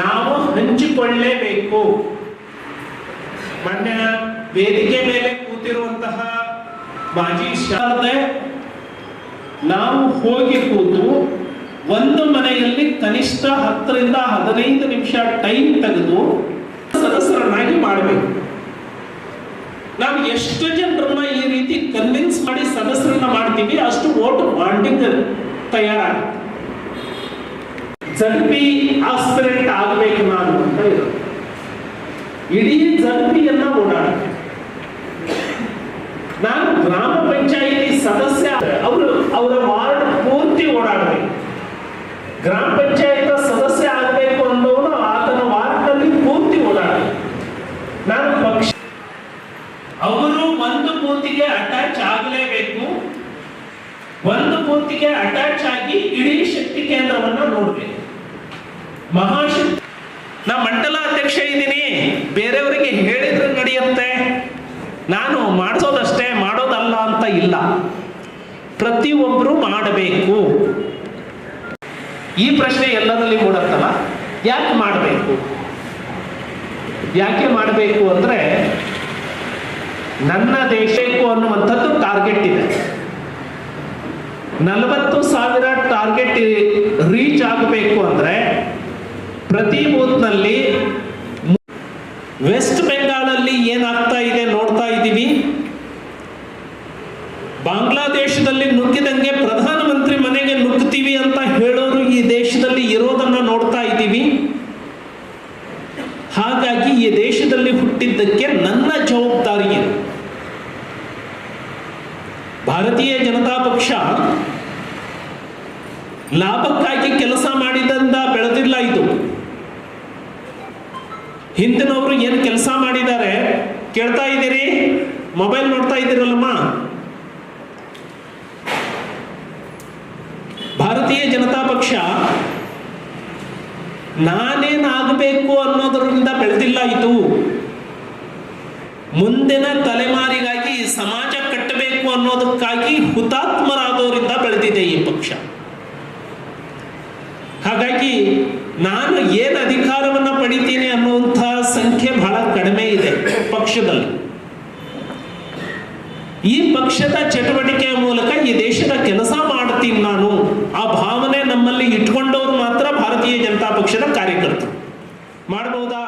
ನಾವು ಹಂಚಿಕೊಳ್ಳಲೇಬೇಕು ಮೊನ್ನೆ ವೇದಿಕೆ ಮೇಲೆ ಕೂತಿರುವಂತಹ ಮಾಜಿ ಶಾರದೆ ನಾವು ಹೋಗಿ ಕೂತು ಒಂದು ಮನೆಯಲ್ಲಿ ಕನಿಷ್ಠ ಹತ್ತರಿಂದ ಹದಿನೈದು ನಿಮಿಷ ಟೈಮ್ ತೆಗೆದು ಸದಸ್ಯರನ್ನಾಗಿ ಮಾಡಬೇಕು. ನಾವು ಎಷ್ಟು ಜನರನ್ನ ಈ ರೀತಿ ಕನ್ವಿನ್ಸ್ ಮಾಡಿ ಸದಸ್ಯರನ್ನ ಮಾಡ್ತೀವಿ, ಅಷ್ಟು ವೋಟ್ ಬಾಂಡಿಂಗ್ ತಯಾರಾಗುತ್ತೆ. ಜಡ್ಪಿ ಆಸ್ಪಿರೆಂಟ್ ಆಗಬೇಕು ನಾನು ಅಂತ ಇರೋದು ಇಡೀ ಜಡ್ಪಿಯನ್ನ ಓಡಾಡ್ತೀನಿ ನಾನು ಗ್ರಾಮ ಪಂಚಾಯಿತಿ ಸದಸ್ಯ ಅವರು ಅವರ ವಾರ್ಡ್ ಪೂರ್ತಿ ಓಡಾಡಬೇಕು ಗ್ರಾಮ ಪಂಚಾಯತ್ ಸದಸ್ಯ ಆಗಬೇಕು ಅನ್ನೋನು ಆತನ ವಾರ್ಡ್ನಲ್ಲಿ ಪೂರ್ತಿ ಓಡಾಡಬೇಕು ನಾನು ಪಕ್ಷ ಅವರು ಒಂದು ಪೂರ್ತಿಗೆ ಅಟ್ಯಾಚ್ ಆಗಲೇಬೇಕು. ಒಂದು ಪೂರ್ತಿಗೆ ಅಟ್ಯಾಚ್ ಆಗಿ ಇಡೀ ಶಕ್ತಿ ಕೇಂದ್ರವನ್ನ ನೋಡ್ಬೇಕು. ಮಹಾಶಕ್ತಿ ನಾ ಮಂಡಲ ಅಧ್ಯಕ್ಷ ಇದ್ದೀನಿ. ಬೇರೆಯವರಿಗೆ ಹೇಳಿದ್ರೆ ನಡೆಯುತ್ತೆ. ನಾನು ಮಾಡಿಸೋದಷ್ಟೇ ಮಾಡೋದಲ್ಲ ಅಂತ ಇಲ್ಲ. ಪ್ರತಿಯೊಬ್ಬರು ಮಾಡಬೇಕು. ಈ ಪ್ರಶ್ನೆ ಎಲ್ಲರಲ್ಲಿ ಮೂಡತ್ತಲ್ಲ? ಯಾಕೆ ಮಾಡಬೇಕು? ಯಾಕೆ ಮಾಡಬೇಕು ಅಂದರೆ, ನನ್ನ ದೇಶಕ್ಕೂ ಅನ್ನುವಂಥದ್ದು ಟಾರ್ಗೆಟ್ ಇದೆ. ನಲವತ್ತು ಸಾವಿರ ಟಾರ್ಗೆಟ್ ರೀಚ್ ಆಗಬೇಕು ಅಂದ್ರೆ ಪ್ರತಿ ಬೂತ್ನಲ್ಲಿ ವೆಸ್ಟ್ ಬೆಂಗಾಲಲ್ಲಿ ಏನಾಗ್ತಾ ಇದೆ ನೋಡ್ತಾ ಇದ್ದೀವಿ. ಬಾಂಗ್ಲಾದೇಶದಲ್ಲಿ ನುಗ್ಗಿದಂಗೆ ಪ್ರಧಾನಮಂತ್ರಿ ಮನೆಗೆ ನುಗ್ಗುತ್ತೀವಿ ಅಂತ ಹೇಳೋರು ಈ ದೇಶದಲ್ಲಿ ಇರೋದನ್ನ ನೋಡ್ತಾ ಇದ್ದೀವಿ. ಹಾಗಾಗಿ ಈ ದೇಶದಲ್ಲಿ ಹುಟ್ಟಿದ್ದಕ್ಕೆ ನನ್ನ ಜವಾಬ್ದಾರಿ ಭಾರತೀಯ ಜನತಾ ಪಕ್ಷ ಲಾಭಕ್ಕಾಗಿ ಕೆಲಸ ಮಾಡಿದಂತ ಬೆಳೆದಿಲ್ಲ ಇದು. ಹಿಂದಿನವರು ಏನು ಕೆಲಸ ಮಾಡಿದ್ದಾರೆ? ಕೇಳ್ತಾ ಇದ್ದೀರಿ? ಮೊಬೈಲ್ ನೋಡ್ತಾ ಇದ್ದೀರಲ್ಲಮ್ಮ. ಭಾರತೀಯ ಜನತಾ ಪಕ್ಷ ನಾನೇನಾಗಬೇಕು ಅನ್ನೋದರಿಂದ ಬೆಳೆದಿಲ್ಲ ಇದು. ಮುಂದಿನ ತಲೆಮಾರಿಗಾಗಿ ಸಮಾಜ ಕಟ್ಟಬೇಕು ಅನ್ನೋದಕ್ಕಾಗಿ ಹುತಾತ್ಮರಾದವರಿಂದ ಬೆಳೆದಿದೆ ಈ ಪಕ್ಷ. ಹಾಗಾಗಿ ನಾನು ಏನು ಅಧಿಕಾರವನ್ನ ಪಡಿತೀನಿ ಅನ್ನುವಂತಹ ಸಂಖ್ಯೆ ಬಹಳ ಕಡಿಮೆ ಇದೆ ಪಕ್ಷದಲ್ಲಿ. ಈ ಪಕ್ಷದ ಚಟುವಟಿಕೆಯ ಮೂಲಕ ಈ ದೇಶದ ಕೆಲಸ ಮಾಡ್ತೀನಿ ನಾನು. ಆ ಭಾವನೆ ನಮ್ಮಲ್ಲಿ ಇಟ್ಕೊಂಡವರು ಮಾತ್ರ ಭಾರತೀಯ ಜನತಾ ಪಕ್ಷದ ಕಾರ್ಯಕರ್ತರು. ಮಾಡಬಹುದಾ